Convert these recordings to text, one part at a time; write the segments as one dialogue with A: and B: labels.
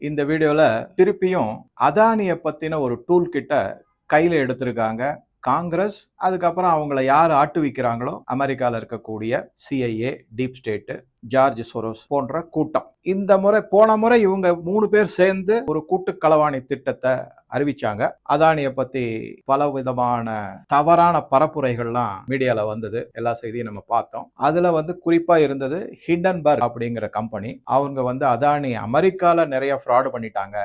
A: இந்த வீடியோல திருப்பியும் அதானியை பத்தின ஒரு டூல் கிட்ட கையில் எடுத்திருக்காங்க. காங்கிரஸ் அதுக்கப்புறம் அவங்கள யார் ஆட்டுவிக்கிறாங்களோ அமெரிக்காவில் இருக்கக்கூடிய CIA deep state George Soros போன்ற கூட்டம். இந்த முறை போன முறை இவங்க மூணு பேர் சேர்ந்து ஒரு கூட்டு களவாணி திட்டத்தை அறிவிச்சாங்க. அதானியை பத்தி பல விதமான தவறான பரப்புரைகள்லாம் மீடியால வந்தது. எல்லா செய்தியும் நம்ம பார்த்தோம். அதுல வந்து குறிப்பா இருந்தது ஹிண்டன்பர்க் அப்படிங்கிற கம்பெனி அவங்க வந்து அதானி அமெரிக்கால நிறைய ஃப்ராடு பண்ணிட்டாங்க.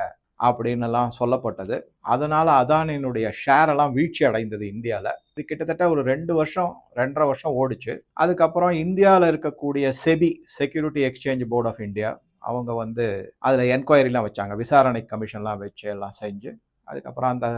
A: அப்படின்னு எல்லாம் சொல்லப்பட்டது. அதனால் அதானியினுடைய ஷேரெல்லாம் வீழ்ச்சி அடைந்தது இந்தியாவில் இது கிட்டத்தட்ட ஒரு ரெண்டு வருஷம் ரெண்டரை வருஷம் ஓடிச்சு. அதுக்கப்புறம் இந்தியாவில் இருக்கக்கூடிய SEBI security exchange board of India அவங்க வந்து அதில் என்கொயரிலாம் வச்சாங்க. விசாரணை கமிஷன்லாம் வச்சு எல்லாம் செஞ்சு அதுக்கப்புறம் அந்த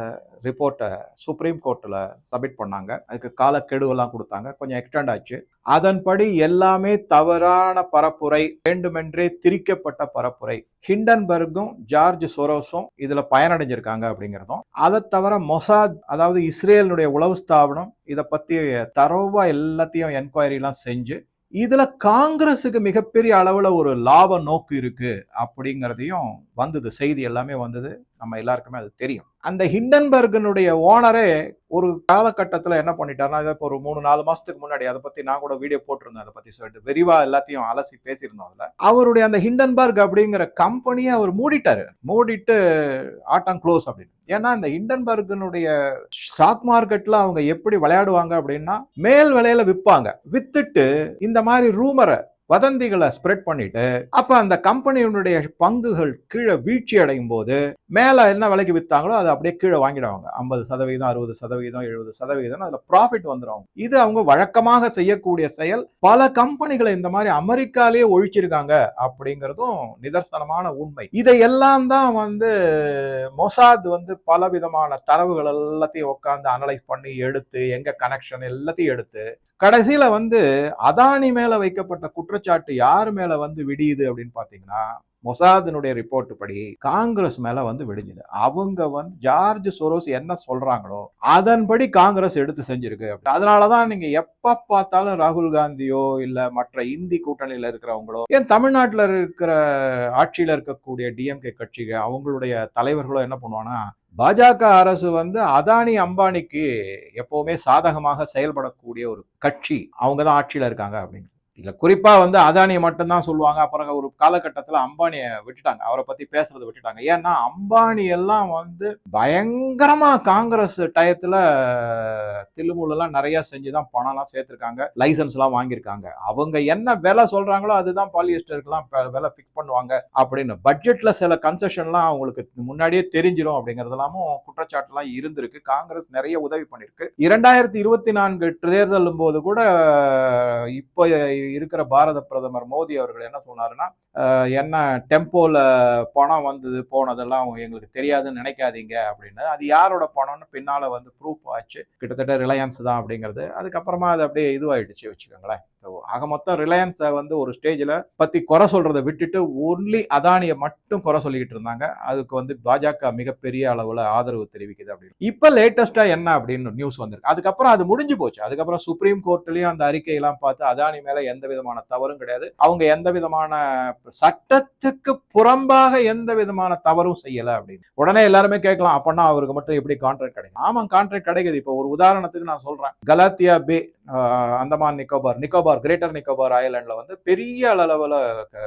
A: ரிப்போர்ட்டை சுப்ரீம் கோர்ட்டில் சப்மிட் பண்ணாங்க. அதுக்கு காலக்கெடுவெல்லாம் கொடுத்தாங்க. கொஞ்சம் எக்ஸ்டெண்ட் ஆச்சு. அதன்படி எல்லாமே தவறான பரப்புரை வேண்டுமென்றே திரிக்கப்பட்ட பரப்புரை. ஹிண்டன்பர்க்கும் ஜார்ஜ் சொரோஸும் இதில் பயனடைஞ்சிருக்காங்க அப்படிங்கிறதும். அதை தவிர மொசாத் அதாவது இஸ்ரேலினுடைய உளவு ஸ்தாபனம் இதை பற்றி தரோவாக எல்லாத்தையும் என்கொயரிலாம் செஞ்சு இதில் காங்கிரஸுக்கு மிகப்பெரிய அளவில் ஒரு லாப நோக்கு இருக்குது அப்படிங்கிறதையும் வந்தது செய்தி எல்லாமே வந்தது. நம்ம எல்லாருக்குமே அது தெரியும். அந்த ஹிண்டன்பர்கனுடைய ஓனரே ஒரு காலகட்டத்தில் என்ன பண்ணிட்டாருன்னா இதை இப்போ ஒரு மூணு நாலு மாசத்துக்கு முன்னாடி அதை பத்தி நான் கூட வீடியோ போட்டிருந்தேன் அதை பத்தி சொல்லிட்டு. விரிவா எல்லாத்தையும் அலசி பேசியிருந்தோம் அதில். அவருடைய அந்த ஹிண்டன்பர்க் அப்படிங்கிற கம்பெனியை அவர் மூடிட்டாரு. மூடிட்டு ஆட்டம் க்ளோஸ் அப்படின்னு. ஏன்னா இந்த ஹிண்டன்பர்கனுடைய ஸ்டாக் மார்க்கெட்ல அவங்க எப்படி விளையாடுவாங்க அப்படின்னா மேல் விலையில விற்பாங்க வித்துட்டு இந்த மாதிரி ரூமரை வதந்திகளை ஸ்ப்ரெட் பண்ணிட்டு அப்ப அந்த கம்பெனியினுடைய பங்குகள் கீழே வீழ்ச்சி அடையும் போது மேல என்ன விலைக்கு வித்தாங்களோ அதை அப்படியே கீழே வாங்கிடுவாங்க. ஐம்பது சதவீதம் அறுபது சதவீதம் எழுபது சதவீதம் அதுல ப்ராஃபிட் வந்துடும் இது அவங்க வழக்கமாக செய்யக்கூடிய செயல். பல கம்பெனிகளை இந்த மாதிரி அமெரிக்காலேயே ஒழிச்சிருக்காங்க அப்படிங்கிறதும் நிதர்சனமான உண்மை. இதையெல்லாம் தான் வந்து மொசாத் வந்து பல விதமான தரவுகள் எல்லாத்தையும் உட்காந்து அனலைஸ் பண்ணி எடுத்து எங்க கனெக்ஷன் எல்லாத்தையும் எடுத்து கடைசியில வந்து அதானி மேல வைக்கப்பட்ட குற்றச்சாட்டு யார் மேல வந்து விடியுது அப்படின்னு பாத்தீங்கன்னா மொசாதினுடைய ரிப்போர்ட் படி காங்கிரஸ் மேல வந்து விடிஞ்சுது. அவங்க வந்து ஜார்ஜ் சொரோஸ் என்ன சொல்றாங்களோ அதன்படி காங்கிரஸ் எடுத்து செஞ்சிருக்கு. அதனாலதான் நீங்க எப்ப பார்த்தாலும் ராகுல் காந்தியோ இல்ல மற்ற இந்தி கூட்டணியில இருக்கிறவங்களோ ஏன் தமிழ்நாட்டுல இருக்கிற ஆட்சியில இருக்கக்கூடிய டிஎம்கே கட்சிகள் அவங்களுடைய தலைவர்களோ என்ன பண்ணுவாங்கன்னா பாஜக அரசு வந்து அதானி அம்பானிக்கு எப்போவுமே சாதகமாக செயல்படக்கூடிய ஒரு கட்சி. அவங்க தான் ஆட்சியில இருக்காங்க அப்படின்னு. இதில் குறிப்பாக வந்து அதானியை மட்டும்தான் சொல்லுவாங்க. அப்புறம் ஒரு காலகட்டத்தில் அம்பானியை விட்டுட்டாங்க. அவரை பற்றி பேசுறதை விட்டுட்டாங்க. ஏன்னா அம்பானி எல்லாம் வந்து பயங்கரமாக காங்கிரஸ் டயத்தில் திருமூலெல்லாம் நிறையா செஞ்சு தான் பணம்லாம் சேர்த்துருக்காங்க. லைசன்ஸ்லாம் வாங்கியிருக்காங்க. அவங்க என்ன விலை சொல்கிறாங்களோ அதுதான் பாலியஸ்டருக்குலாம் விலை பிக் பண்ணுவாங்க அப்படின்னு. பட்ஜெட்டில் சில கன்செஷன்லாம் அவங்களுக்கு முன்னாடியே தெரிஞ்சிடும் அப்படிங்கறதெல்லாமும் குற்றச்சாட்டுலாம் இருந்திருக்கு. காங்கிரஸ் நிறைய உதவி பண்ணியிருக்கு. இரண்டாயிரத்தி இருபத்தி நான்கு தேர்தலும் போது கூட இப்போ இருக்கிற பாரத பிரதமர் மோடி அவர்கள் என்ன சொன்னாருன்னா என்ன டெம்போல பணம் வந்தது போனதெல்லாம் எங்களுக்கு தெரியாதுன்னு நினைக்காதீங்க அப்படின்னு. அது யாரோட பணம்னு பின்னால வந்து ப்ரூஃப் ஆச்சு. கிட்டத்தட்ட ரிலையன்ஸ் தான் அப்படிங்கிறது. அதுக்கப்புறமா அது அப்படியே இதுவாயிடுச்சு வச்சுக்கோங்களேன். ஆக மொத்தம் ரிலையன்ஸை வந்து ஒரு ஸ்டேஜில் பத்தி குறை சொல்றதை விட்டுட்டு ஒன்லி அதானியை மட்டும் குறை சொல்லிக்கிட்டு இருந்தாங்க. அதுக்கு வந்து பாஜக மிகப்பெரிய அளவில் ஆதரவு தெரிவிக்குது அப்படின்னு. இப்போ லேட்டஸ்டா என்ன அப்படின்னு நியூஸ் வந்திருக்கு. அதுக்கப்புறம் அது முடிஞ்சு போச்சு. அதுக்கப்புறம் சுப்ரீம் கோர்ட்லயும் அந்த அறிக்கையெல்லாம் பார்த்து அதானி மேலே எந்த எந்த விதமான தவறும் கிடையாது. அவங்க எந்த விதமான சட்டத்துக்கு புறம்பாக எந்த விதமான தவறும் செய்யல அப்படின்னு. உடனே எல்லாருமே கேட்கலாம் அப்பன்னா அவருக்கு மட்டும் எப்படி கான்ட்ராக்ட் கிடைக்கும்? ஆமா கான்ட்ராக்ட் கிடைக்குது. இப்போ ஒரு உதாரணத்துக்கு நான் சொல்றேன். Galathea bay Andaman Nicobar. Nicobar greater Nicobar ஐலாண்ட்ல வந்து பெரிய அளவில்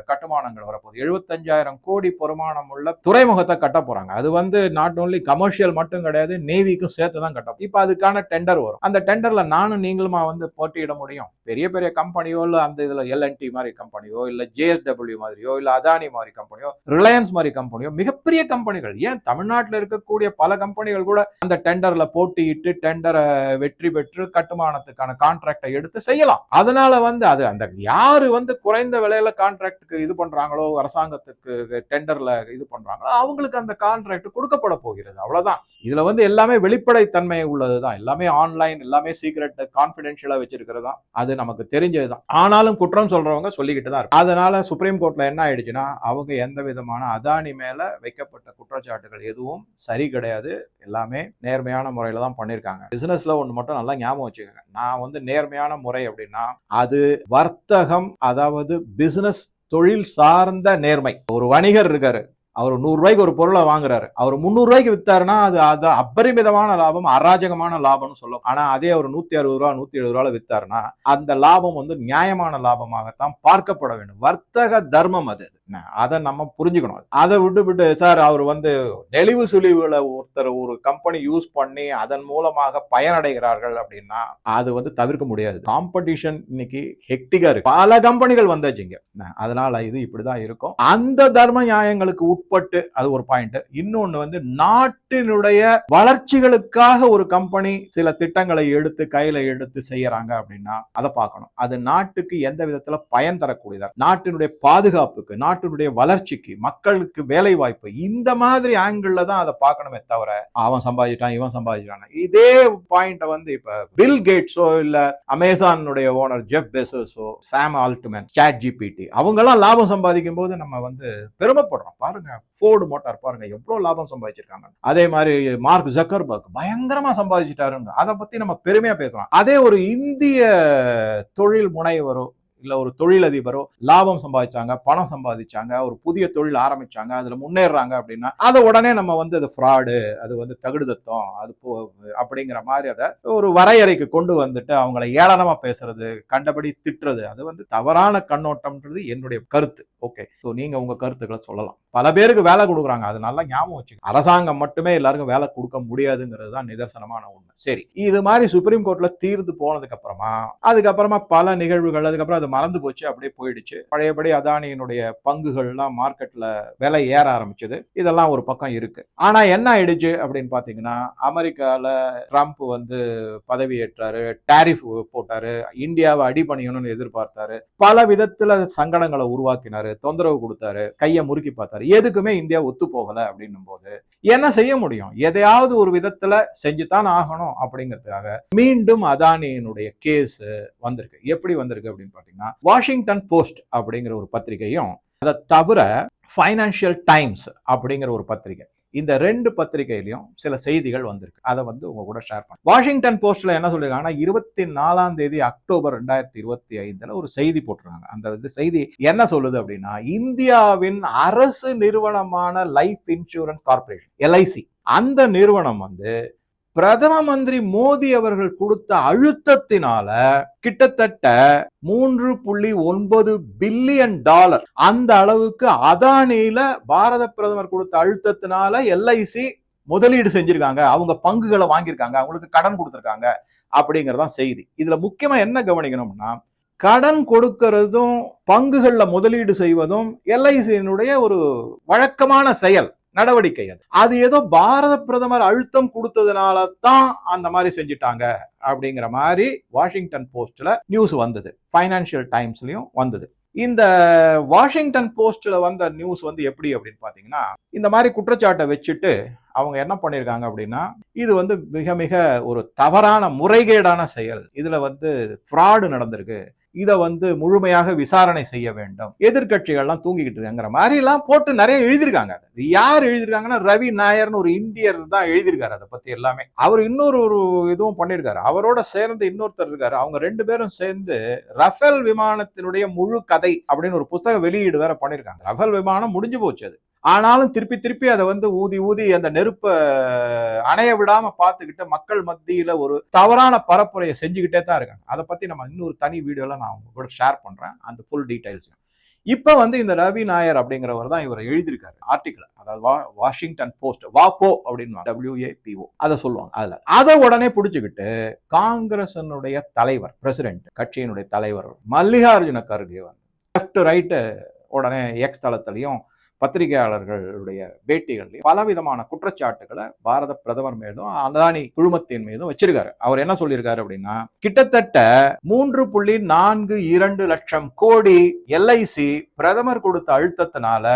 A: கட்டுமானங்கள் வரப்போகுது. எழுபத்தஞ்சாயிரம் கோடி பொறுமானம் உள்ள துறைமுகத்தை கட்ட போறாங்க. அது வந்து நாட் ஓன்லி கமர்ஷியல் மட்டும் கிடையாது நேவிக்கும் சேர்த்து தான் கட்டும் இப்போ அதுக்கான டெண்டர் வரும். அந்த டெண்டர்ல நானும் நீங்களுமா வந்து போட்டியிட முடியும்? பெரிய பெரிய கம்பெனியோ இல்லை அந்த இதில் எல்என்டி மாதிரி கம்பெனியோ இல்லை ஜேஎஸ்டபிள்யூ மாதிரியோ இல்லை அதானி மாதிரி கம்பெனியோ ரிலையன்ஸ் மாதிரி கம்பெனியோ மிகப்பெரிய கம்பெனிகள் ஏன் தமிழ்நாட்டில் இருக்கக்கூடிய பல கம்பெனிகள் கூட அந்த டெண்டரில் போட்டியிட்டு டெண்டரை வெற்றி பெற்று கட்டுமானத்துக்கான கான்ட்ராக்டை எடுத்து செய்யலாம். அதனால வந்து அது அந்த யாரு வந்து குறைந்த விலையில கான்ட்ராக்டுக்கு இது பண்றாங்களோ அரசாங்கத்துக்கு டெண்டர்ல இது பண்றாங்களோ அவங்களுக்கு அந்த கான்ட்ராக்ட் கொடுக்கப்பட போகிறது. அவ்வளவுதான். இதுல வந்து எல்லாமே வெளிப்படைத்தன்மை உள்ளதுதான். எல்லாமே ஆன்லைன் எல்லாமே சீக்ரெட் கான்பிடென்ஷியலா வச்சிருக்கிறதா அது நமக்கு தெரிஞ்சதுதான். ஆனாலும் குற்றம் சொல்றவங்க சொல்லிக்கிட்டு தான் இருக்கு அதனால சுப்ரீம் கோர்ட்ல என்ன ஆயிடுச்சுன்னா அவங்க எந்த விதமான அதானி மேல வைக்கப்பட்ட குற்றச்சாட்டுகள் எதுவும் சரி கிடையாது. எல்லாமே நேர்மையான முறையில தான் பண்ணியிருக்காங்க பிசினஸ்ல ஒன்று மட்டும் நல்லா ஞாபகம் வச்சுக்கோங்க. நான் வந்து நேர்மையான முறை அப்படின்னா அது வர்த்தகம் அதாவது பிசினஸ் தொழில் சார்ந்த நேர்மை. ஒரு வணிகர் இருக்காரு அவர் நூறு ரூபாய்க்கு ஒரு பொருளை வாங்குறாரு. அவர் முந்நூறு ரூபாய்க்கு வித்தாருன்னா அது அது அபரிமிதமான லாபம் அராஜகமான லாபம்னு சொல்லும். ஆனா அதே அவர் நூத்தி அறுபது ரூபா நூத்தி எழுபது ரூபாய் வித்தாருன்னா அந்த லாபம் வந்து நியாயமான லாபமாகத்தான் பார்க்கப்பட வேண்டும். வர்த்தக தர்மம் அது. அதை நம்ம புரிஞ்சுக்கணும். அதை விட்டு விட்டு சார் அவர் வந்து நெளிவு சுழிவுகளை ஒருத்தர் ஒரு கம்பெனி யூஸ் பண்ணி அதன் மூலமாக பயனடைகிறார்கள் அப்படின்னா அது வந்து தவிர்க்க முடியாது. காம்படிஷன் இன்னைக்கு ஹெக்டிகா இருக்கு. பல கம்பெனிகள் வந்தாச்சுங்க அதனால இது இப்படிதான் இருக்கும். அந்த தர்ம நியாயங்களுக்கு உட்பட்டு அது ஒரு பாயிண்ட் இன்னொன்னு வந்து நாட் நாட்டினுடைய வளர்ச்சிகளுக்காக ஒரு கம்பெனி சில திட்டங்களை எடுத்து கையில எடுத்து செய்யறாங்க அப்படின்னா அதை பார்க்கணும். அது நாட்டுக்கு எந்த விதத்துல பயன் தரக்கூடியதா? நாட்டினுடைய பாதுகாப்புக்கு நாட்டினுடைய வளர்ச்சிக்கு மக்களுக்கு வேலை வாய்ப்பு இந்த மாதிரி ஆங்கிள் தான் அதை பார்க்கணுமே தவிர அவன் சம்பாதிச்சிட்டான் இவன் சம்பாதிச்சிட்டான். இதே பாயிண்ட வந்து இப்ப பில் கேட்ஸோ இல்ல அமேசானுடைய ஓனர் ஜெப் பெசோஸோ சாம் ஆல்ட்மேன் சாட் ஜிபிடி அவங்க எல்லாம் லாபம் சம்பாதிக்கும் போது நம்ம வந்து பெருமைப்படுறோம். பாருங்க. ஃபோர்டு மோட்டார் பாருங்க எவ்வளோ லாபம் சம்பாதிச்சிருக்காங்க. அதே மாதிரி மார்க் ஜக்கர்பர்க் பயங்கரமா சம்பாதிச்சிட்டாருங்க. அதை பத்தி நம்ம பெருமையா பேசலாம். அதே ஒரு இந்திய தொழில் முனைவரோ இல்லை ஒரு தொழிலதிபரோ லாபம் சம்பாதிச்சாங்க பணம் சம்பாதிச்சாங்க ஒரு புதிய தொழில் ஆரம்பிச்சாங்க அதில் முன்னேறாங்க அப்படின்னா அதை உடனே நம்ம வந்து அது ஃப்ராடு அது வந்து தகுடுதத்தம் அது போ அப்படிங்கிற மாதிரி அதை ஒரு வரையறைக்கு கொண்டு வந்துட்டு அவங்கள ஏளனமாக பேசுறது கண்டபடி திட்டுறது அது வந்து தவறான கண்ணோட்டம்ன்றது என்னுடைய கருத்து. ஓகே ஸோ நீங்க உங்க கருத்துக்களை சொல்லலாம். பல பேருக்கு வேலை கொடுக்குறாங்க. அது நல்லா ஞாபகம் வச்சு அரசாங்கம் மட்டுமே எல்லாருக்கும் வேலை கொடுக்க முடியாதுங்கிறது தான் நிதர்சனமான உண்மை. சரி. இது மாதிரி சுப்ரீம் கோர்ட்ல தீர்ந்து போனதுக்கு அப்புறமா அதுக்கப்புறமா பல நிகழ்வுகள் அதுக்கப்புறம் அது மறந்து போச்சு அப்படியே போயிடுச்சு. பழையபடி அதானியினுடைய பங்குகள்லாம் மார்க்கெட்ல விலை ஏற ஆரம்பிச்சது. இதெல்லாம் ஒரு பக்கம் இருக்கு. ஆனா என்ன ஆயிடுச்சு அப்படின்னு பாத்தீங்கன்னா அமெரிக்கால ட்ரம்ப் வந்து பதவியேற்றாரு டாரிஃப் போட்டாரு இந்தியாவை அடிபணியணும்னு எதிர்பார்த்தாரு. பல விதத்துல சங்கடங்களை உருவாக்கினாரு தொந்தரவு கொடுத்தாரு கையை முறுக்கி பார்த்தாரு. எதுக்குமே இந்தியா ஒத்து போகல அப்படின்னும் போது என்ன செய்ய முடியும்? எதையாவது ஒரு விதத்துல செஞ்சுதான் ஆகணும் அப்படிங்கிறதுக்காக மீண்டும் அதானியினுடைய கேஸ் வந்திருக்கு. எப்படி வந்திருக்கு அப்படின்னு பாத்தீங்கன்னா வாஷிங்டன் போஸ்ட் அப்படிங்கிற ஒரு பத்திரிகையும் அதை தவிர ஃபைனான்சியல் டைம்ஸ் அப்படிங்கிற ஒரு பத்திரிகை. இந்த ரெண்டு பத்திரிகையிலையும் சில செய்திகள் வந்திருக்கு. அதை வந்து உங்க கூட ஷேர் பண்ண. வாஷிங்டன் போஸ்ட்ல என்ன சொல்லியிருக்காங்கன்னா இருபத்தி நாலாம் தேதி அக்டோபர் ரெண்டாயிரத்தி இருபத்தி ஐந்துல ஒரு செய்தி போட்டிருக்காங்க. அந்த இது செய்தி என்ன சொல்லுது அப்படின்னா இந்தியாவின் அரசு நிறுவனமான லைஃப் இன்சூரன்ஸ் கார்பரேஷன் எல்ஐசி அந்த நிறுவனம் வந்து பிரதம மந்திரி மோடி அவர்கள் கொடுத்த அழுத்தத்தினால கிட்டத்தட்ட மூன்று புள்ளி ஒன்பது பில்லியன் டாலர். அந்த அளவுக்கு அதானியில பாரத பிரதமர் கொடுத்த அழுத்தத்தினால எல்ஐசி முதலீடு செஞ்சிருக்காங்க. அவங்க பங்குகளை வாங்கியிருக்காங்க. அவங்களுக்கு கடன் கொடுத்துருக்காங்க அப்படிங்கறதான் செய்தி. இதுல முக்கியமா என்ன கவனிக்கணும்னா கடன் கொடுக்கறதும் பங்குகளில் முதலீடு செய்வதும் எல்ஐசியினுடைய ஒரு வழக்கமான செயல். நடவடிக்கை அது. அது ஏதோ பாரத பிரதமர் அழுத்தம் கொடுத்ததுனால தான் அந்த மாதிரி செஞ்சுட்டாங்க அப்படிங்கிற மாதிரி வாஷிங்டன் போஸ்ட்ல நியூஸ் வந்தது. ஃபைனான்சியல் டைம்ஸ்லயும் வந்தது. இந்த வாஷிங்டன் போஸ்ட்ல வந்த நியூஸ் வந்து எப்படி அப்படின்னு பாத்தீங்கன்னா இந்த மாதிரி குற்றச்சாட்டை வச்சுட்டு அவங்க என்ன பண்ணியிருக்காங்க அப்படின்னா இது வந்து மிக மிக ஒரு தவறான முறைகேடான செயல். இதுல வந்து ஃப்ராடு நடந்திருக்கு. இதை வந்து முழுமையாக விசாரணை செய்ய வேண்டும். எதிர்கட்சிகள்லாம் தூங்கிக்கிட்டு இருக்காங்கிற மாதிரி எல்லாம் போட்டு நிறைய எழுதியிருக்காங்க. அது யார் எழுதியிருக்காங்கன்னா ரவி நாயர்னு ஒரு இந்தியர் தான் எழுதியிருக்காரு அதை பத்தி எல்லாமே. அவர் இன்னொரு ஒரு இதுவும் பண்ணியிருக்காரு. அவரோட சேர்ந்து இன்னொருத்தர் இருக்காரு. அவங்க ரெண்டு பேரும் சேர்ந்து ரஃபேல் விமானத்தினுடைய முழு கதை அப்படின்னு ஒரு புத்தக வெளியீடு வேற பண்ணியிருக்காங்க. ரஃபேல் விமானம் முடிஞ்சு போச்சு அது. ஆனாலும் திருப்பி திருப்பி அதை வந்து ஊதி ஊதி அந்த நெருப்பை அணைய விடாம பார்த்துக்கிட்டு மக்கள் மத்தியில ஒரு தவறான பரப்புரையை செஞ்சுக்கிட்டே தான் இருக்காங்க. அதை பத்தி நம்ம இன்னொரு தனி வீடியோல நான் உங்க கூட ஷேர் பண்றேன். அந்த ஃபுல் டீடைல்ஸ் இப்போ வந்து இந்த ரவி நாயர் அப்படிங்கிறவர் தான் இவர் எழுதியிருக்காரு. ஆர்டிகிள் அதாவது வா வாஷிங்டன் போஸ்ட் வாப்போ அப்படின்னு டபிள்யூஏபிஓ அதை சொல்லுவாங்க அதில். அதை உடனே பிடிச்சிக்கிட்டு காங்கிரசனுடைய தலைவர் பிரசிடென்ட் கட்சியினுடைய தலைவர் மல்லிகார்ஜுன கர்கே வந்து லெஃப்ட் ரைட்டு உடனே எக்ஸ் தளத்திலையும் பத்திரிகையாளர்களுடைய பேட்டிகள்லையும் பலவிதமான குற்றச்சாட்டுகளை பாரத பிரதமர் மீதும் அதானி குழுமத்தின் மீதும் வச்சிருக்காரு. அவர் என்ன சொல்லியிருக்காரு அப்படின்னா கிட்டத்தட்ட மூன்று புள்ளி நான்கு இரண்டு லட்சம் கோடி எல்ஐசி பிரதமர் கொடுத்த அழுத்தத்தினால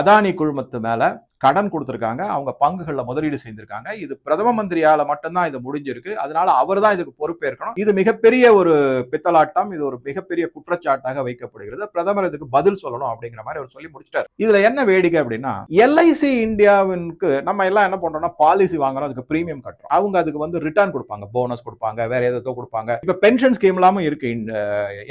A: அதானி குழுமத்து மேல கடன் கொடுத்திருக்காங்க. அவங்க பங்குகளில் முதலீடு செய்திருக்காங்க. இது பிரதம மந்திரியால மட்டும்தான் இது முடிஞ்சிருக்கு. அதனால அவர் தான் இதுக்கு பொறுப்பேற்கணும். இது மிகப்பெரிய ஒரு பித்தலாட்டம். இது ஒரு மிகப்பெரிய குற்றச்சாட்டாக வைக்கப்படுகிறது. பிரதமர் இதுக்கு பதில் சொல்லணும் அப்படிங்கிற மாதிரி அவர் சொல்லி முடிச்சிட்டார். இதுல என்ன வேடிக்கை அப்படின்னா எல்ஐசி இந்தியாவிற்கு நம்ம எல்லாம் என்ன பண்றோம்னா பாலிசி வாங்குறோம் அதுக்கு ப்ரீமியம் கட்டுறோம். அவங்க அதுக்கு வந்து ரிட்டர்ன் கொடுப்பாங்க போனஸ் கொடுப்பாங்க வேற ஏதோ கொடுப்பாங்க. இப்ப பென்ஷன் ஸ்கீம் இல்லாம இருக்கு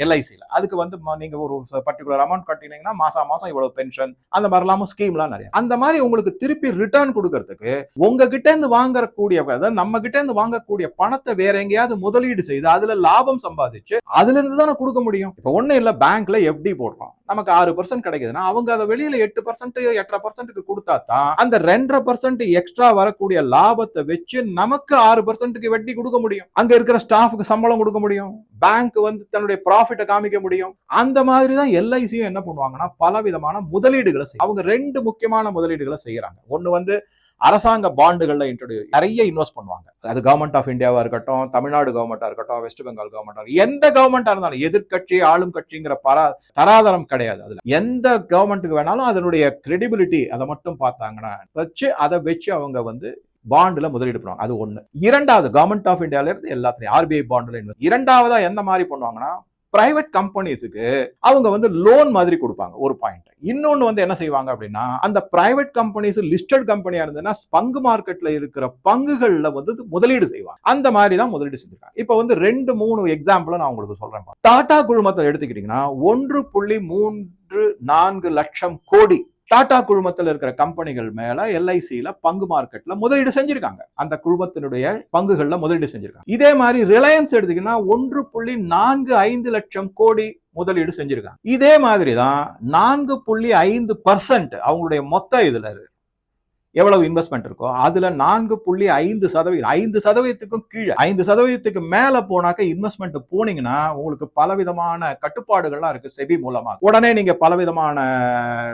A: எல்ஐசியில் அதுக்கு வந்து நீங்க ஒரு பர்டிகுலர் அமௌண்ட் கட்டினீங்கன்னா மாசம் மாசம் இவ்வளவு பென்ஷன் அந்த மாதிரிலாமும் ஸ்கீம்லாம் நிறைய. அந்த மாதிரி உங்களுக்கு திருப்பி ரிட்டர்ன் கொடுக்கறதுக்கு உங்ககிட்ட இருந்து வாங்கக்கூடிய அதாவது நம்ம கிட்ட இருந்து வாங்கக்கூடிய பணத்தை வேற எங்கேயாவது முதலீடு செய்து அதுல லாபம் சம்பாதிச்சு அதுல இருந்து தானே கொடுக்க முடியும். இப்போ ஒண்ணும் இல்ல பேங்க்ல எஃப்டி போடுறோம். நமக்கு ஆறு பர்சன்ட் கிடைக்குதுன்னா அவங்க அதை வெளியில எட்டு பர்சன்ட் எட்டரை பர்சன்ட்டுக்கு கொடுத்தா தான் அந்த ரெண்டரை பர்சன்ட் எக்ஸ்ட்ரா வரக்கூடிய லாபத்தை வச்சு நமக்கு ஆறு பர்சன்ட்டுக்கு வட்டி கொடுக்க முடியும். அங்க இருக்கிற ஸ்டாஃபுக்கு சம்பளம் கொடுக்க முடியும். பேங்க் வந்து தன்னுடைய ப்ராஃபிட்டை காமிக்க முடியும். அந்த மாதிரி தான் எல்ஐசியும் என்ன பண்ணுவாங்கன்னா பல விதமான முதலீடுகளை செய்யும். அவங்க ரெண்டு முக்கியமான முதலீடுகளை செய்யறாங்க. ஒன்னு வந்து அரசாங்க பாண்டுகளில் இன்ட்ரோடியூஸ் நிறைய இன்வெஸ்ட் பண்ணுவாங்க. அது கவர்மெண்ட் ஆஃப் இந்தியாவாக இருக்கட்டும் தமிழ்நாடு கவர்மெண்ட்டாக இருக்கட்டும் வெஸ்ட் பெங்கால் கவர்மெண்ட் எந்த கவர்மெண்ட்டாக இருந்தாலும் எதிர்கட்சி ஆளும் கட்சிங்கிற பரா தராதரம் கிடையாது அதில். எந்த கவர்மெண்ட்டுக்கு வேணாலும் அதனுடைய கிரெடிபிலிட்டி அதை மட்டும் பார்த்தாங்கன்னா வச்சு அதை வச்சு அவங்க வந்து பாண்டுல முதலீடு பண்ணுவாங்க. அது ஒன்று இரண்டாவது கவர்மெண்ட் ஆஃப் இந்தியால இருந்து எல்லாத்துலயும் ஆர்பிஐ பாண்டுல invest. இரண்டாவதா எந்த மாதிரி பண்ணுவாங்கன்னா பிரைவேட் கம்பெனிஸுக்கு அவங்க வந்து லோன் மாதிரி கொடுப்பாங்க ஒரு பாயிண்ட் இன்னொன்று வந்து என்ன செய்வாங்க அப்படின்னா அந்த பிரைவேட் கம்பெனிஸ் லிஸ்டட் கம்பெனியா இருந்ததுன்னா பங்கு மார்க்கெட்ல இருக்கிற பங்குகளில் வந்து முதலீடு செய்வாங்க. அந்த மாதிரி தான் முதலீடு செஞ்சிருக்காங்க. இப்போ வந்து ரெண்டு மூணு எக்ஸாம்பிள் நான் உங்களுக்கு சொல்றேன் டாடா குழுமத்தை எடுத்துக்கிட்டீங்கன்னா ஒன்று புள்ளி மூன்று நான்கு லட்சம் கோடி டாடா குழுமத்தில் இருக்கிற கம்பெனிகள் மேல எல்ஐசியில பங்கு மார்க்கெட்ல முதலீடு செஞ்சிருக்காங்க. அந்த குழுமத்தினுடைய பங்குகள்ல முதலீடு செஞ்சிருக்காங்க. இதே மாதிரி ரிலையன்ஸ் எடுத்தீங்கன்னா ஒன்று புள்ளி நான்கு ஐந்து லட்சம் கோடி முதலீடு செஞ்சிருக்காங்க. இதே மாதிரி தான் நான்கு புள்ளி ஐந்து பர்சன்ட் அவங்களுடைய மொத்த இதுல இருக்கு. எவ்வளவு இன்வெஸ்ட்மெண்ட் இருக்கோ அதுல நான்கு புள்ளி ஐந்து சதவீதம் ஐந்து சதவீதத்துக்கும் கீழே ஐந்து சதவீதத்துக்கு மேல போனாக்க இன்வெஸ்ட்மெண்ட் போனீங்கன்னா உங்களுக்கு பலவிதமான கட்டுப்பாடுகள்லாம் இருக்கு செபி மூலமா உடனே நீங்க பலவிதமான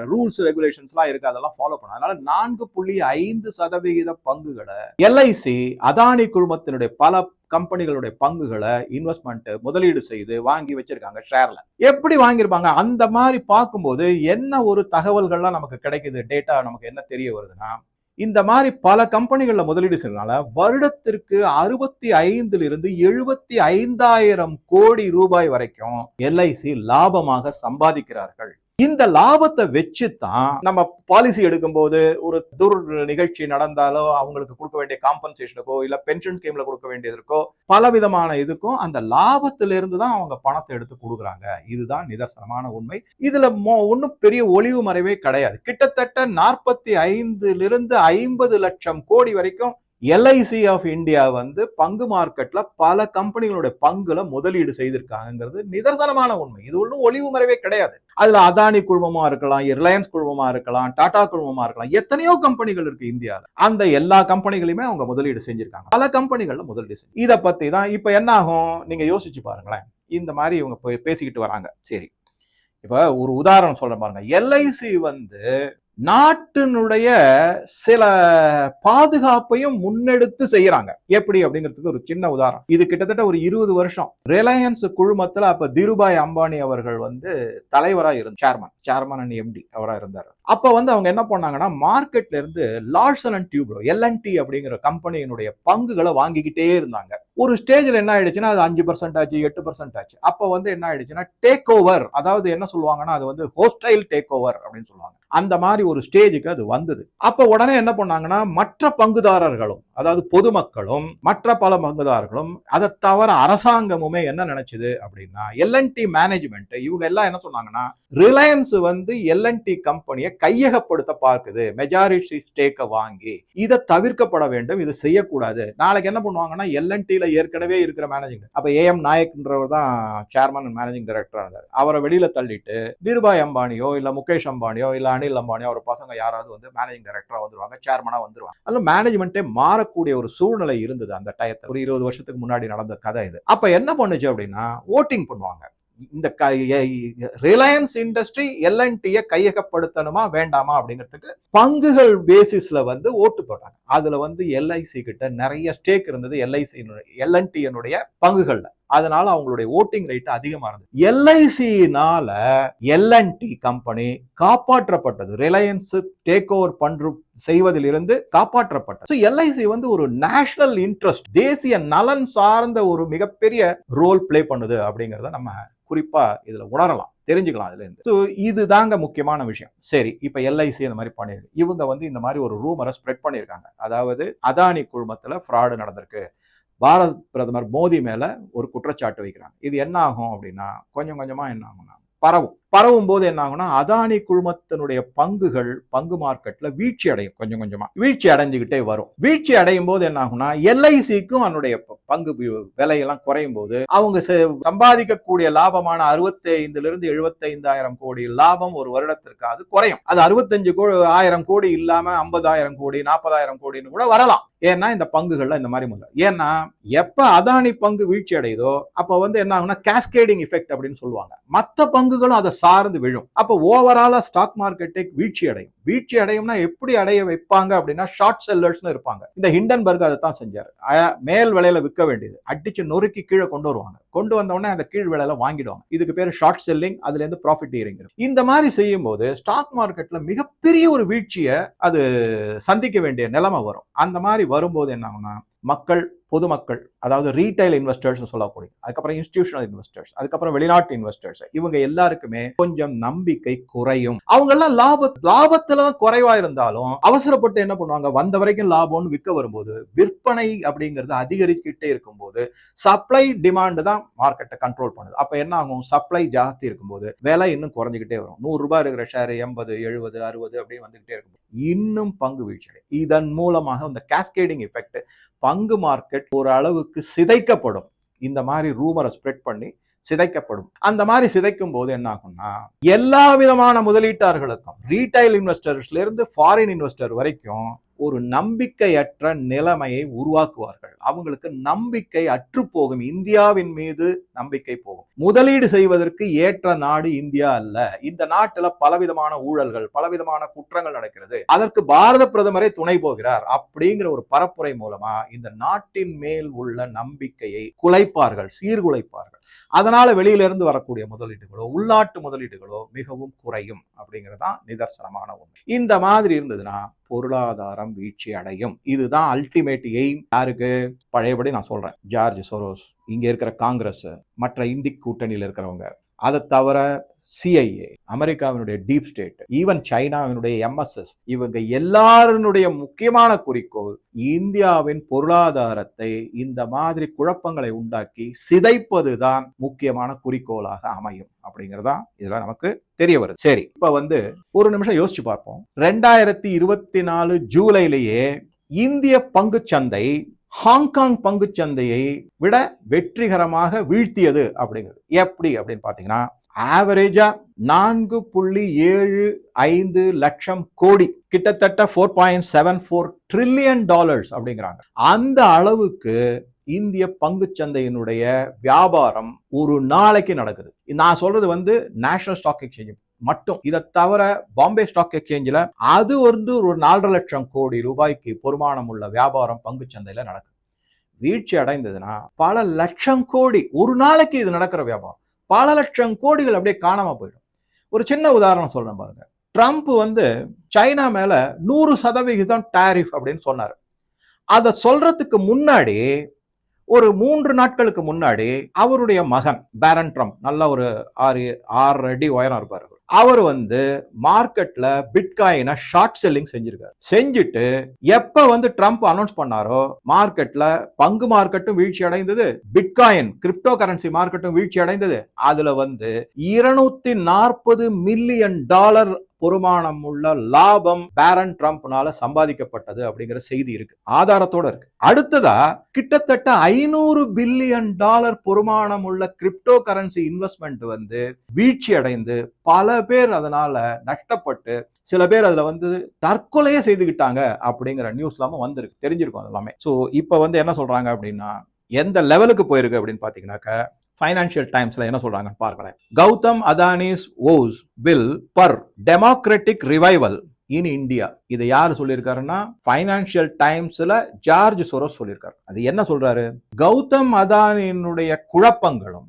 A: ரூல்ஸ் ரெகுலேஷன்ஸ்லாம் இருக்கு அதெல்லாம் ஃபாலோ பண்ண அதனால நான்கு புள்ளி ஐந்து சதவீத பங்குகளை எல்ஐசி அதானி குழுமத்தினுடைய பல கம்பெனிகளுடைய பங்குகளை இன்வெஸ்ட்மெண்ட் முதலீடு செய்து வாங்கி வச்சிருக்காங்க ஷேர்ல எப்படி வாங்கியிருப்பாங்க? அந்த மாதிரி பார்க்கும்போது என்ன ஒரு தகவல்கள்லாம் நமக்கு கிடைக்குது? டேட்டா நமக்கு என்ன தெரிய வருதுன்னா இந்த மாதிரி பல கம்பெனிகளில் முதலீடு செய்யறதுனால வருடத்திற்கு அறுபத்தி ஐந்துல இருந்து எழுபத்தி ஐந்தாயிரம் கோடி ரூபாய் வரைக்கும் எல்ஐசி லாபமாக சம்பாதிக்கிறார்கள். இந்த லாபத்தை வச்சு தான் நம்ம பாலிசி எடுக்கும்போது ஒரு துர் நிகழ்ச்சி நடந்தாலோ அவங்களுக்கு கொடுக்க வேண்டிய காம்பன்சேஷனுக்கோ இல்ல பென்ஷன் ஸ்கீம்ல கொடுக்க வேண்டியதற்கோ பல விதமான இதுக்கும் அந்த லாபத்திலிருந்து தான் அவங்க பணத்தை எடுத்து கொடுக்குறாங்க. இதுதான் நிதர்சனமான உண்மை. இதுல ஒன்றும் பெரிய ஒளிவு மறைவே கிடையாது. கிட்டத்தட்ட நாற்பத்தி ஐந்துலிருந்து ஐம்பது லட்சம் கோடி வரைக்கும் எல்ஐசி ஆஃப் இந்தியா வந்து பங்கு மார்க்கெட்ல பல கம்பெனிகளுடைய பங்குல முதலீடு செய்திருக்காங்கிறது நிதர்சனமான உண்மை. இது ஒன்றும் ஒளிவு மறைவே கிடையாது. அதுல அதானி குழுமமா இருக்கலாம் ரிலையன்ஸ் குழுமமா இருக்கலாம் டாடா குழுமமா இருக்கலாம் எத்தனையோ கம்பெனிகள் இருக்கு இந்தியாவில் அந்த எல்லா கம்பெனிகளையுமே அவங்க முதலீடு செஞ்சிருக்காங்க. பல கம்பெனிகள்ல முதலீடு செஞ்சு இதை பத்தி தான் இப்ப என்ன ஆகும்? நீங்க யோசிச்சு பாருங்களேன். இந்த மாதிரி இவங்க பேசிக்கிட்டு வராங்க. சரி. இப்ப ஒரு உதாரணம் சொல்கிறேன் பாருங்க. எல்ஐசி வந்து நாட்டினுடைய சில பாதுகாப்பையும் முன்னெடுத்து செய்யறாங்க. எப்படி அப்படிங்கிறதுக்கு ஒரு சின்ன உதாரணம். இது கிட்டத்தட்ட ஒரு இருபது வருஷம். ரிலையன்ஸ் குழுமத்துல அப்ப திருபாய் அம்பானி அவர்கள் வந்து தலைவராக இருந்தார் சேர்மன் சேர்மன் அண்ட் எம்டி அவராக இருந்தார். அப்போ வந்து அவங்க என்ன பண்ணாங்கன்னா மார்க்கெட்ல இருந்து லார்சன் அண்ட் டியூப்ரோ எல்என்டி அப்படிங்கிற கம்பெனியினுடைய பங்குகளை வாங்கிக்கிட்டே இருந்தாங்க. ஒரு ஸ்டேஜில் என்ன ஆயிடுச்சுன்னா அது அஞ்சு பர்சன்ட் ஆச்சு எட்டு பர்சன்ட் ஆச்சு. அப்போ வந்து என்ன ஆயிடுச்சுன்னா டேக் ஓவர் அதாவது என்ன சொல்லுவாங்கன்னா அது வந்து ஹோஸ்டைல் டேக் ஓவர் அப்படின்னு சொல்லுவாங்க. அந்த மாதிரி ஒரு ஸ்டேஜுக்கு அது வந்தது. அப்போ உடனே என்ன பண்ணாங்கன்னா மற்ற பங்குதாரர்களும் அதாவது பொதுமக்களும் மற்ற பல பங்குதாரர்களும் அதை தவிர அரசாங்கமுமே என்ன நினைச்சது அப்படின்னா எல்என்டி மேனேஜ்மெண்ட் இவங்க எல்லாம் என்ன சொன்னாங்கன்னா ரிலையன்ஸ் வந்து எல்என்டி கம்பெனியை கையகப்படுத்த பார்க்குது மெஜாரிட்டி ஸ்டேக்கை வாங்கி இதை தவிர்க்கப்பட வேண்டும். இது செய்யக்கூடாது. நாளைக்கு என்ன பண்ணுவாங்கன்னா எல்என்டியில் ஏற்கனவே இருக்கிற மேனேஜிங் அப்போ ஏஎம் நாயக்ன்றவர் தான் சேர்மன் அண்ட் மேனேஜிங் டைரக்டராக இருந்தார். அவரை வெளியில் தள்ளிட்டு திருபாய் அம்பானியோ இல்லை முகேஷ் அம்பானியோ இல்லை அனில் அம்பானியோ அவர் பசங்க யாராவது வந்து மேனேஜிங் டைரக்டராக வந்துருவாங்க சேர்மனாக வந்துருவாங்க. அதில் மேனேஜ்மெண்ட்டே மாறக்கூடிய ஒரு சூழ்நிலை இருந்தது அந்த டயத்தை ஒரு இருபது வருஷத்துக்கு முன்னாடி நடந்த கதை இது. அப்போ என்ன பண்ணுச்சு அப்படின்னா ஓட்டிங் பண்ணுவாங்க. இந்த ரிலையன்ஸ் இண்டஸ்ட்ரி எல்என்டியை கையகப்படுத்தணுமா வேண்டாமா அப்படிங்கிறதுக்கு பங்குகள் பேசிஸ்ல வந்து ஓட்டு போட்டாங்க. அதுல வந்து எல்ஐசி கிட்ட நிறைய ஸ்டேக் இருந்தது எல்ஐசி எல்என்டியனுடைய பங்குகள்ல. அதனால அவங்களுடைய ஓட்டிங் ரைட் அதிகமா இருந்தது. எல்ஐசினால எல்என்டி கம்பெனி காப்பாற்றப்பட்டது. ரிலையன்ஸ் டேக் ஓவர் பண்று செய்வதிலிருந்து காப்பாற்றப்பட்டது. எல்ஐசி வந்து ஒரு நேஷனல் இன்ட்ரெஸ்ட் தேசிய நலன் சார்ந்த ஒரு மிகப்பெரிய ரோல் பிளே பண்ணுது அப்படிங்கறத நம்ம குறிப்பாக இதில் உணரலாம் தெரிஞ்சுக்கலாம் அதுலேருந்து ஸோ இது தாங்க முக்கியமான விஷயம். சரி இப்போ எல்ஐசி இந்த மாதிரி பண்ணியிருக்கு இவங்க வந்து இந்த மாதிரி ஒரு ரூமரை ஸ்ப்ரெட் பண்ணியிருக்காங்க அதாவது அதானி குழுமத்தில் ஃப்ராடு நடந்திருக்கு. பாரத் பிரதமர் மோடி மேலே ஒரு குற்றச்சாட்டு வைக்கிறாங்க. இது என்ன ஆகும் அப்படின்னா கொஞ்சம் கொஞ்சமாக என்ன ஆகும்னா பரவும். பரவும் போது என்ன ஆகும்னா அதானி குழுமத்தினுடைய பங்குகள் பங்கு மார்க்கெட்ல வீழ்ச்சி அடையும் கொஞ்சம் கொஞ்சமா. வீழ்ச்சி அடைஞ்சுக்கிட்டே வரும். வீழ்ச்சி அடையும் போது என்ன ஆகும்னா எல்ஐசிக்கும் அதனுடைய பங்கு விலையெல்லாம் குறையும் போது அவங்க சம்பாதிக்கக்கூடிய லாபமான அறுபத்தி ஐந்துல இருந்து எழுபத்தைந்தாயிரம் கோடி லாபம் ஒரு வருடத்திற்கு அது குறையும். அது அறுபத்தஞ்சு கோ ஆயிரம் கோடி இல்லாம ஐம்பதாயிரம் கோடி நாற்பதாயிரம் கோடின்னு கூட வரலாம். ஏன்னா இந்த பங்குகள்ல இந்த மாதிரி முதல்ல ஏன்னா எப்ப அதானி பங்கு வீழ்ச்சி அடையுதோ அப்ப வந்து என்ன ஆகும்னா கேஸ்கேடிங் எஃபெக்ட் அப்படின்னு சொல்லுவாங்க. மத்த பங்குகளும் அதை சார்ந்து விழும். அப்போ ஓவராலாக ஸ்டாக் மார்க்கெட்டை வீழ்ச்சி அடையும். வீழ்ச்சி அடையும்னா எப்படி அடைய வைப்பாங்க அப்படின்னா ஷார்ட் செல்லர்ஸ்னு இருப்பாங்க. இந்த ஹிண்டன்பர்க் அதை தான் செஞ்சார். மேல் விலையில விற்க வேண்டியது. அடிச்சு நொறுக்கி கீழே கொண்டு வருவாங்க. கொண்டு வந்தவொடனே அந்த கீழ் விலையில வாங்கிடுவாங்க. இதுக்கு பேர் ஷார்ட் செல்லிங் அதுல இருந்து ப்ராஃபிட் இறங்கிடும் இந்த மாதிரி செய்யும் போது ஸ்டாக் மார்க்கெட்ல மிகப்பெரிய ஒரு வீழ்ச்சியை அது சந்திக்க வேண்டிய நிலைமை வரும். அந்த மாதிரி வரும்போது என்ன ஆகும்னா மக்கள் பொதுமக்கள் அதாவது ரீட்டைல் இன்வெஸ்டர்ஸ் சொல்லக்கூடிய அதுக்கப்புறம் இன்ஸ்டிடியூஷனல் இன்வெஸ்டர்ஸ் அதுக்கப்புறம் வெளிநாட்டு இன்வெஸ்டர்ஸ் இவங்க எல்லாருக்குமே கொஞ்சம் நம்பிக்கை குறையும். அவங்க எல்லாம் லாப லாபத்துல குறைவா இருந்தாலும் அவசரப்பட்டு என்ன பண்ணுவாங்க? வந்த வரைக்கும் லாபம்னு விற்க வரும்போது விற்பனை அப்படிங்கிறது அதிகரிச்சுக்கிட்டே இருக்கும்போது சப்ளை டிமாண்ட் தான் மார்க்கெட்டை கண்ட்ரோல் பண்ணுது. அப்ப என்ன ஆகும்? சப்ளை ஜாஸ்தி இருக்கும்போது விலை இன்னும் குறைஞ்சிக்கிட்டே வரும். நூறு ரூபாய் இருக்கிற ஷேர் எண்பது எழுபது அறுபது அப்படின்னு வந்துகிட்டே இருக்கும் இன்னும் பங்கு வீழ்ச்சி இதன் மூலமாக இந்த கேஸ்கேடிங் எஃபெக்ட் பங்கு மார்க்கெட் ஒரு அளவுக்கு சிதைக்கப்படும். இந்த மாதிரி ரூமரை ஸ்ப்ரெட் பண்ணி சிதைக்கப்படும். அந்த மாதிரி சிதைக்கும் போது என்ன ஆகும்னா எல்லா விதமான முதலீட்டாளர்களுக்கும் ரீட்டைல் இன்வெஸ்டர்ஸ்ல இருந்து ஃபாரின் இன்வெஸ்டர் வரைக்கும் ஒரு நம்பிக்கையற்ற நிலைமையை உருவாக்குவார்கள். அவங்களுக்கு நம்பிக்கை அற்று போகும் இந்தியாவின் மீது நம்பிக்கை போகும். முதலீடு செய்வதற்கு ஏற்ற நாடு இந்தியா அல்ல. இந்த நாட்டில் பலவிதமான ஊழல்கள் பலவிதமான குற்றங்கள் நடக்கிறது. அதற்கு பாரத பிரதமரே துணை போகிறார். அப்படிங்கிற ஒரு பரப்புரை மூலமா இந்த நாட்டின் மேல் உள்ள நம்பிக்கையை குலைப்பார்கள் சீர்குலைப்பார்கள். அதனால வெளியில இருந்து வரக்கூடிய முதலீடுகளோ உள்நாட்டு முதலீடுகளோ மிகவும் குறையும் அப்படிங்கறதுதான் நிதர்சனமான ஒன்று இந்த மாதிரி இருந்ததுன்னா பொருளாதாரம் வீழ்ச்சி அடையும். இதுதான் அல்டிமேட் எய்ம் யாருக்கு? பழையபடி நான் சொல்றேன். ஜார்ஜ் சோரோஸ் இங்க இருக்கிற காங்கிரஸ் மற்ற இந்தி கூட்டணியில் இருக்கிறவங்க. அதை தவிர சிஐஏ அமெரிக்காவினுடைய டீப் ஸ்டேட் ஈவன் சைனாவினுடைய எம்எஸ்எஸ் இவங்க எல்லாருடைய முக்கியமான குறிக்கோள் இந்தியாவின் பொருளாதாரத்தை இந்த மாதிரி குழப்பங்களை உண்டாக்கி சிதைப்பது தான் முக்கியமான குறிக்கோளாக அமையும் அப்படிங்கறதா இதெல்லாம் நமக்கு தெரிய வருது. சரி இப்ப வந்து ஒரு நிமிஷம் யோசிச்சு பார்ப்போம். ரெண்டாயிரத்தி இருபத்தி நாலு ஜூலைலேயே இந்திய பங்குச்சந்தை ஹாங்காங் பங்குச்சந்தையை விட வெற்றிகரமாக வீழ்த்தியது அப்படிங்கிறது. எப்படி அப்படின்னு பார்த்தீங்கன்னா ஆவரேஜா நான்கு புள்ளி ஏழு ஐந்து லட்சம் கோடி கிட்டத்தட்ட four point seven four trillion dollars அப்படிங்கிறாங்க. அந்த அளவுக்கு இந்திய பங்குச்சந்தையினுடைய வியாபாரம் ஒரு நாளைக்கு நடக்குது. நான் சொல்றது வந்து நேஷனல் ஸ்டாக் எக்ஸ்சேஞ்ச் மட்டும். இதை தவிர பாம்பே ஸ்டாக் எக்ஸ்சேஞ்சில் அது வந்து ஒரு நாலரை லட்சம் கோடி ரூபாய்க்கு பொறுமானம் உள்ள வியாபாரம் பங்கு சந்தையில் நடக்கும் வீழ்ச்சி அடைந்ததுன்னா பல லட்சம் கோடி ஒரு நாளைக்கு இது நடக்கிற வியாபாரம். பல லட்சம் கோடிகள் அப்படியே காணாம போயிடும். ஒரு சின்ன உதாரணம் சொல்றேன் பாருங்க. ட்ரம்ப் வந்து சைனா மேல நூறு சதவிகிதம் டாரிஃப் அப்படின்னு சொன்னார். அதை சொல்றதுக்கு முன்னாடி ஒரு மூன்று நாட்களுக்கு முன்னாடி அவருடைய மகன் பேரன் ட்ரம்ப் நல்ல ஒரு ஆறு ஆறு அடி உயரம் இருப்பாரு அவர் வந்து மார்க்கெட்ல பிட்காயினை ஷார்ட் செல்லிங் செஞ்சிருக்காரு. செஞ்சுட்டு எப்ப வந்து ட்ரம்ப் அனௌன்ஸ் பண்ணாரோ மார்க்கெட்ல பங்கு மார்க்கெட்டும் வீழ்ச்சி அடைந்தது. பிட்காயின் கிரிப்டோ கரன்சி மார்க்கெட்டும் வீழ்ச்சி அடைந்தது. அதுல வந்து இருநூத்தி நாற்பது மில்லியன் டாலர் பொறுமானம் உள்ள லாபம் பேரன் ட்ரம்ப்னால சம்பாதிக்கப்பட்டது அப்படிங்கிற செய்தி இருக்கு. ஆதாரத்தோட இருக்கு. அடுத்ததா கிட்டத்தட்ட ஐநூறு பில்லியன் டாலர் பொறுமானம் உள்ள கிரிப்டோ கரன்சி இன்வெஸ்ட்மெண்ட் வந்து வீழ்ச்சி அடைந்து பல பேர் அதனால நஷ்டப்பட்டு சில பேர் அதுல வந்து தற்கொலையே செய்துக்கிட்டாங்க அப்படிங்கிற நியூஸ் எல்லாமே வந்திருக்கு. தெரிஞ்சிருக்கும் அது எல்லாமே ஸோ இப்போ வந்து என்ன சொல்றாங்க அப்படின்னா எந்த லெவலுக்கு போயிருக்கு அப்படின்னு பாத்தீங்கன்னாக்க ஃபைனான்சியல் டைம்ஸ்ல என்ன சொல்றாங்கன்னு பார்க்கலாம் Gautam Adani's woes will spur democratic revival in India இதை யார் சொல்லியிருக்காருன்னா? ஃபைனான்சியல் டைம்ஸ்ல ஜார்ஜ் சொரோஸ் சொல்லியிருக்காரு. அது என்ன சொல்றாரு? கௌதம் அதானியினுடைய குழப்பங்களும்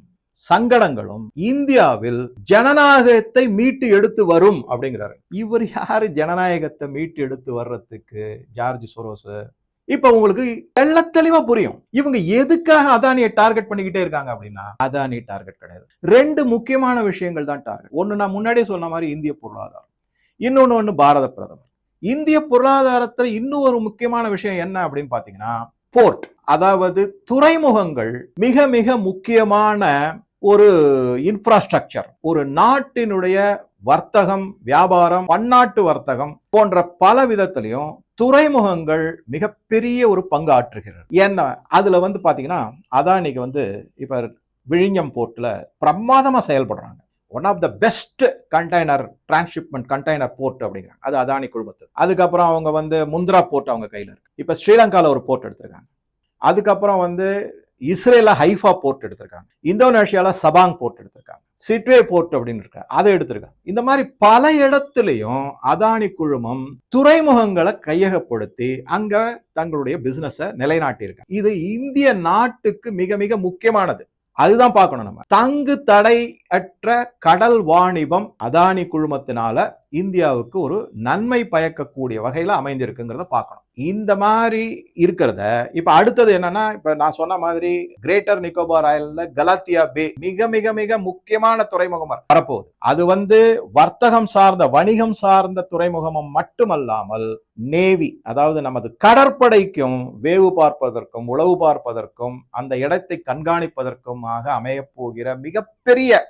A: சங்கடங்களும் இந்தியாவில் ஜனநாயகத்தை மீட்டு எடுத்து வரும் அப்படிங்கிறாரு. இவர் யாரு? ஜனநாயகத்தை மீட்டு எடுத்து வர்றதுக்கு ஜார்ஜ் சொரோஸ் இப்போ உங்களுக்கு தெள்ள தெளிவா புரியும். இவங்க எதுக்காக அதானியை டார்கெட் பண்ணிக்கிட்டே இருக்காங்க அப்படின்னா அதானி டார்கெட் கிடையாது. ரெண்டு முக்கியமான விஷயங்கள் தான் டார்கெட் ஒன்று நான் முன்னாடியே சொன்ன மாதிரி இந்திய பொருளாதாரம். இன்னொன்று ஒன்று பாரத பிரதமர். இந்திய பொருளாதாரத்தில் இன்னும் ஒரு முக்கியமான விஷயம் என்ன அப்படின்னு பார்த்தீங்கன்னா போர்ட் அதாவது துறைமுகங்கள் மிக மிக முக்கியமான ஒரு இன்ஃப்ராஸ்ட்ரக்சர் ஒரு நாட்டினுடைய வர்த்தகம் வியாபாரம் பன்னாட்டு வர்த்தகம் போன்ற பல விதத்திலையும் துறைமுகங்கள் மிகப்பெரிய ஒரு பங்கு ஆற்றுகிறது என்ன அதில் வந்து பார்த்தீங்கன்னா அதானிக்கு வந்து இப்போ விழிஞ்சம் போர்ட்டில் பிரமாதமாக செயல்படுறாங்க. One of the best container transshipment container port அப்படிங்கிறாங்க. அது அதானி குழுமத்து அதுக்கப்புறம் அவங்க வந்து முந்திரா போர்ட் அவங்க கையில் இருக்கு. இப்போ ஸ்ரீலங்காவில் ஒரு போர்ட் எடுத்திருக்காங்க. அதுக்கப்புறம் வந்து இஸ்ரேல ஹைஃபா போர்ட் எடுத்திருக்காங்க. இந்தோனேஷியால சபாங் போர்ட் எடுத்திருக்காங்க. சிட்வே போர்ட் அப்படின்னு இருக்காங்க அதை எடுத்திருக்காங்க. இந்த மாதிரி பல இடத்துலையும் அதானி குழுமம் துறைமுகங்களை கையகப்படுத்தி அங்க தங்களுடைய பிசினஸ நிலைநாட்டியிருக்காங்க இது இந்திய நாட்டுக்கு மிக மிக முக்கியமானது. அதுதான் பார்க்கணும் நம்ம. தங்கு தடை அற்ற கடல் வாணிபம் அதானி குழுமத்தினால இந்தியாவுக்கு ஒரு நன்மை பயக்கக்கூடிய வகையில் அமைந்திருக்குங்கிறத பார்க்கணும். இந்த மாதிரி இருக்கிறத இப்ப அடுத்தது என்னன்னா இப்ப நான் சொன்ன மாதிரி கிரேட்டர் நிக்கோபார் ஐலண்ட்ல கலாத்தியா பே மிக மிக மிக முக்கியமான துறைமுகம் வரப்போகுது. அது வந்து வர்த்தகம் சார்ந்த வணிகம் சார்ந்த துறைமுகமும் மட்டுமல்லாமல் நேவி அதாவது நமது கடற்படைக்கும் வேவு பார்ப்பதற்கும் உளவு பார்ப்பதற்கும் அந்த இடத்தை கண்காணிப்பதற்குமாக அமையப்போகிற மிகப்பெரிய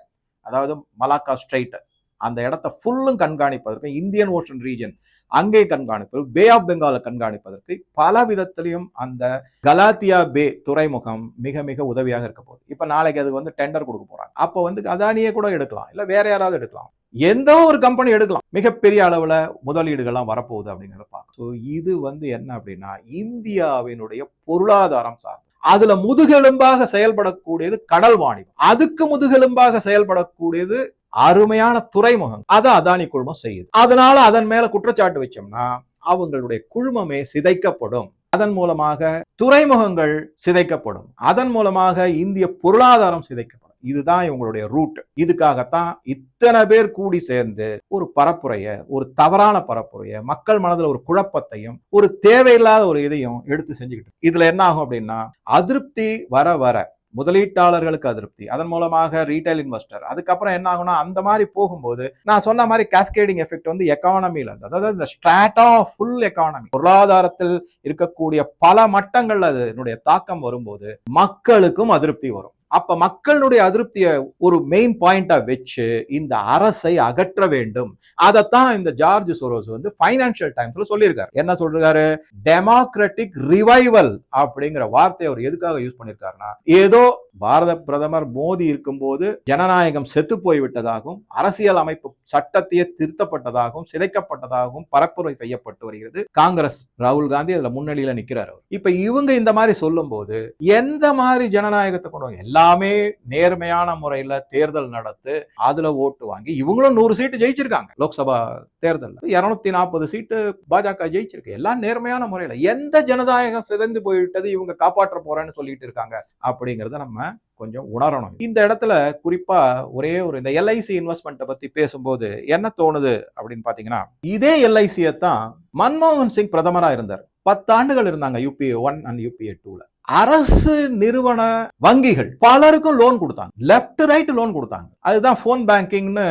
A: அதாவது மலாக்கா ஸ்ட்ரைட் அந்த இடத்த ஃபுல்லும் கண்காணிப்பதற்கு இந்தியன் ஓஷன் ரீஜன் அங்கே கண்காணிப்பது பே ஆஃப் பெங்காலை கண்காணிப்பதற்கு பல விதத்திலையும் அந்த கலாத்தியா பே துறைமுகம் மிக மிக உதவியாக இருக்க போகுது. இப்போ நாளைக்கு அது வந்து டெண்டர் கொடுக்க போறாங்க. அப்போ வந்து அதானியே கூட எடுக்கலாம். இல்லை வேற யாராவது எடுக்கலாம். எந்த ஒரு கம்பெனி எடுக்கலாம். மிகப்பெரிய அளவில் முதலீடுகள்லாம் வரப்போகுது அப்படிங்கிறத பார்க்க ஸோ இது வந்து என்ன அப்படின்னா இந்தியாவினுடைய பொருளாதாரம் சார்ந்து அதுல முதுகெலும்பாக செயல்படக்கூடியது கடல் வாணிபம். அதுக்கு முதுகெலும்பாக செயல்படக்கூடியது அருமையான துறைமுகம் அதை அதானி குழுமம் செய்யுது. அதனால அதன் மேல குற்றச்சாட்டு வச்சோம்னா அவங்களுடைய குழுமமே சிதைக்கப்படும். அதன் மூலமாக துறைமுகங்கள் சிதைக்கப்படும். அதன் மூலமாக இந்திய பொருளாதாரம் சிதைக்கப்படும். இதுதான் இவங்களுடைய ரூட் இதுக்காகத்தான் இத்தனை பேர் கூடி சேர்ந்து ஒரு பரப்புரைய ஒரு தவறான பரப்புரைய மக்கள் மனதில் ஒரு குழப்பத்தையும் ஒரு தேவையில்லாத ஒரு இதையும் எடுத்து செஞ்சுக்கிட்டு இதுல என்ன ஆகும் அப்படின்னா அதிருப்தி வர வர முதலீட்டாளர்களுக்கு அதிருப்தி அதன் மூலமாக ரீட்டைல் இன்வெஸ்டர் அதுக்கப்புறம் என்ன ஆகும்னா அந்த மாதிரி போகும்போது நான் சொன்ன மாதிரி கேஸ்கேடிங் எஃபெக்ட் வந்து எக்கானமியில் அதாவது இந்த ஸ்ட்ராட்டா ஃபுல் எக்கானமி பொருளாதாரத்தில் இருக்கக்கூடிய பல மட்டங்கள்ல அதனுடைய தாக்கம் வரும்போது மக்களுக்கும் அதிருப்தி வரும். அப்ப மக்களுடைய அதிருப்தியை ஒரு மெயின் பாயிண்டா வச்சு இந்த அரசை அகற்ற வேண்டும். அதைத்தான் இந்த ஜார்ஜ் சோரோஸ் வந்து பைனான்சியல் டைம்ஸ்ல சொல்லியிருக்காரு. என்ன சொல்றாரு? டெமோக்ராட்டிக் ரிவைவல் அப்படிங்கிற வார்த்தையை அவர் எதுக்காக யூஸ் பண்ணிருக்காருன்னா ஏதோ பாரத பிரதமர் மோடி இருக்கும்போது ஜனநாயகம் செத்து போய்விட்டதாகவும் அரசியல் அமைப்பு சட்டத்தையே திருத்தப்பட்டதாகவும் சிதைக்கப்பட்டதாகவும் பரப்புரை செய்யப்பட்டு வருகிறது. காங்கிரஸ் ராகுல் காந்தி அதுல முன்னணியில நிக்கிறார் அவர். இப்ப இவங்க இந்த மாதிரி சொல்லும் போது எந்த மாதிரி ஜனநாயகத்தை கொண்டு எல்லாமே நேர்மையான முறையில தேர்தல் நடத்து அதுல ஓட்டு வாங்கி இவங்களும் நூறு சீட்டு ஜெயிச்சிருக்காங்க. லோக்சபா தேர்தல் இருநூத்தி நாற்பது சீட்டு பாஜக ஜெயிச்சிருக்கு. எல்லாம் நேர்மையான முறையில. எந்த ஜனநாயகம் சிதைந்து போயிட்டது இவங்க காப்பாற்ற போறேன்னு சொல்லிட்டு இருக்காங்க அப்படிங்கறத நம்ம கொஞ்சம் உணரணும். இந்த இடத்துல குறிப்பா ஒரே ஒரு இந்த எல்ஐசி இன்வெஸ்ட்மெண்ட்டை பத்தி பேசும்போது என்ன தோணுது அப்படின்னு பாத்தீங்கன்னா இதே எல்ஐசியை தான் மன்மோகன் சிங் பிரதமராக இருந்தார். பத்து ஆண்டுகள் இருந்தாங்க யூபிஏ ஒன் அண்ட் யூபிஏ டூல அரசு நிறுவன வங்கிகள் பலருக்கும் லோன் கொடுத்தாங்க. லெப்ட் ரைட் லோன் கொடுத்தாங்க. அதுதான் போன் பேங்கிங்னு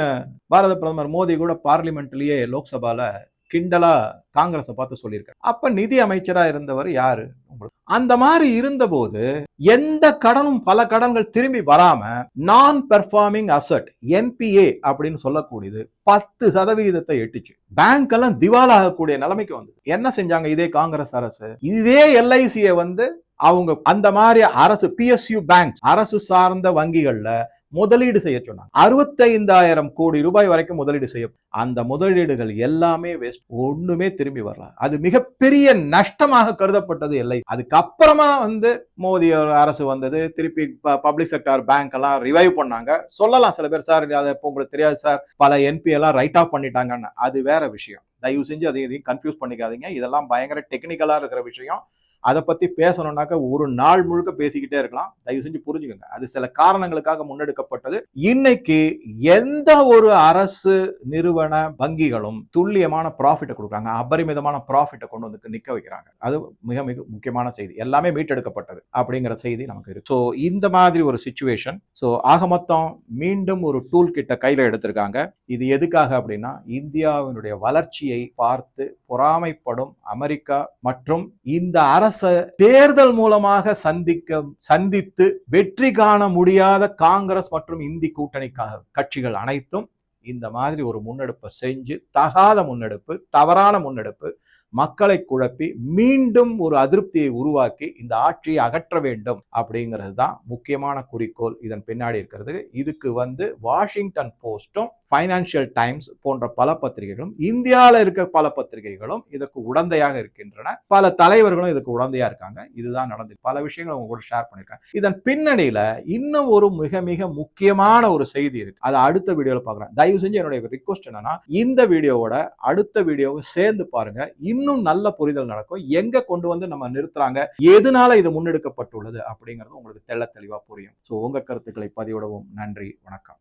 A: பாரத பிரதமர் மோடி கூட பார்லிமெண்ட்லயே லோக்சபால கிண்டலா காங்கிரஸை பார்த்து சொல்லியிருக்காரு. அப்ப நிதி அமைச்சரா இருந்தவர் யாரு? உங்களுக்கு. அந்த மாதிரி இருந்தபோது எந்த கடனும் பல கடன்கள் திரும்பி வராம நான் பெர்ஃபார்மிங் அசட் என்பிஏ அப்படின்னு சொல்லக்கூடியது பத்து சதவிகிதத்தை எட்டுச்சு. பேங்க் எல்லாம் திவால் ஆகக்கூடிய நிலைமைக்கு வந்து என்ன செஞ்சாங்க? இதே காங்கிரஸ் அரசு. இதே எல்ஐசியை வந்து அவங்க அந்த மாதிரி அரசு பிஎஸ்யூ பேங்க் அரசு சார்ந்த வங்கிகள்ல முதலீடு செய்ய சொன்னாங்க. அறுபத்தைந்தாயிரம் கோடி ரூபாய் வரைக்கும் முதலீடு செய்ய அந்த முதலீடுகள் எல்லாமே வேஸ்ட் ஒண்ணுமே திரும்பி வரல. அது மிகப்பெரிய நஷ்டமாக கருதப்பட்டது இல்லை. அதுக்கப்புறமா வந்து மோடி அரசு வந்தது திருப்பி பப்ளிக் செக்டார் பேங்க் எல்லாம் ரிவைவ் பண்ணாங்க. சொல்லலாம் சில பேர் சார் அதை இப்போ உங்களுக்கு தெரியாது சார். பல என்பி எல்லாம் ரைட் ஆஃப் பண்ணிட்டாங்கன்னு. அது வேற விஷயம். தயவு செஞ்சு அதை இதையும் கன்ஃபியூஸ் பண்ணிக்காதீங்க. இதெல்லாம் பயங்கர டெக்னிக்கலா இருக்கிற விஷயம். அதை பற்றி பேசணும்னாக்க ஒரு நாள் முழுக்க பேசிக்கிட்டே இருக்கலாம். தயவு செஞ்சு புரிஞ்சுக்கோங்க. அது சில காரணங்களுக்காக முன்னெடுக்கப்பட்டது. இன்னைக்கு எந்த ஒரு அரசு நிறுவன வங்கிகளும் துல்லியமான ப்ராஃபிட்டை கொடுக்குறாங்க. அபரிமிதமான ப்ராஃபிட்டை கொண்டு வந்து நிற்க வைக்கிறாங்க. அது மிக மிக முக்கியமான செய்தி. எல்லாமே மீட்டெடுக்கப்பட்டது அப்படிங்கிற செய்தி நமக்கு இருக்கு. ஸோ இந்த மாதிரி ஒரு சுச்சுவேஷன் ஸோ ஆக மொத்தம் மீண்டும் ஒரு டூல் கிட்ட கையில் எடுத்திருக்காங்க. இது எதுக்காக அப்படின்னா இந்தியாவினுடைய வளர்ச்சியை பார்த்து பொறாமைப்படும் அமெரிக்கா மற்றும் இந்த அரச தேர்தல் மூலமாக சந்திக்க சந்தித்து வெற்றி காண முடியாத காங்கிரஸ் மற்றும் இந்தி கூட்டணி க- கட்சிகள் அனைத்தும் இந்த மாதிரி ஒரு முன்னெடுப்பை செஞ்சு தகாத முன்னெடுப்பு தவறான முன்னெடுப்பு மக்களை குழப்பி மீண்டும் ஒரு அதிருப்தியை உருவாக்கி இந்த ஆட்சியை அகற்ற வேண்டும் அப்படிங்கிறது தான் முக்கியமான குறிக்கோள். இதன் பின்னாடி இருக்கிறது இதுக்கு வந்து வாஷிங்டன் போஸ்டும் ஃபைனான்சியல் டைம்ஸ் போன்ற பல பத்திரிகைகளும் இந்தியாவில் இருக்க பல பத்திரிகைகளும் இதற்கு உடந்தையாக இருக்கின்றன. பல தலைவர்களும் இதுக்கு உடந்தையாக இருக்காங்க. இதுதான் நடந்து பல விஷயங்கள் அவங்க கூட ஷேர் பண்ணியிருக்காங்க இதன் பின்னணியில் இன்னும் ஒரு மிக மிக முக்கியமான ஒரு செய்தி இருக்கு. அதை அடுத்த வீடியோவில் பார்க்குறேன். தயவு செஞ்சு என்னுடைய ரிக்வஸ்ட் என்னன்னா இந்த வீடியோவோட அடுத்த வீடியோவை சேர்ந்து பாருங்க. இன்னும் நல்ல புரிதல் நடக்கும். எங்க கொண்டு வந்து நம்ம நிறுத்துறாங்க? எதனால இது முன்னெடுக்கப்பட்டுள்ளது? அப்படிங்கிறது உங்களுக்கு தெள்ள தெளிவாக புரியும். ஸோ உங்க கருத்துக்களை பதிவிடவும். நன்றி. வணக்கம்.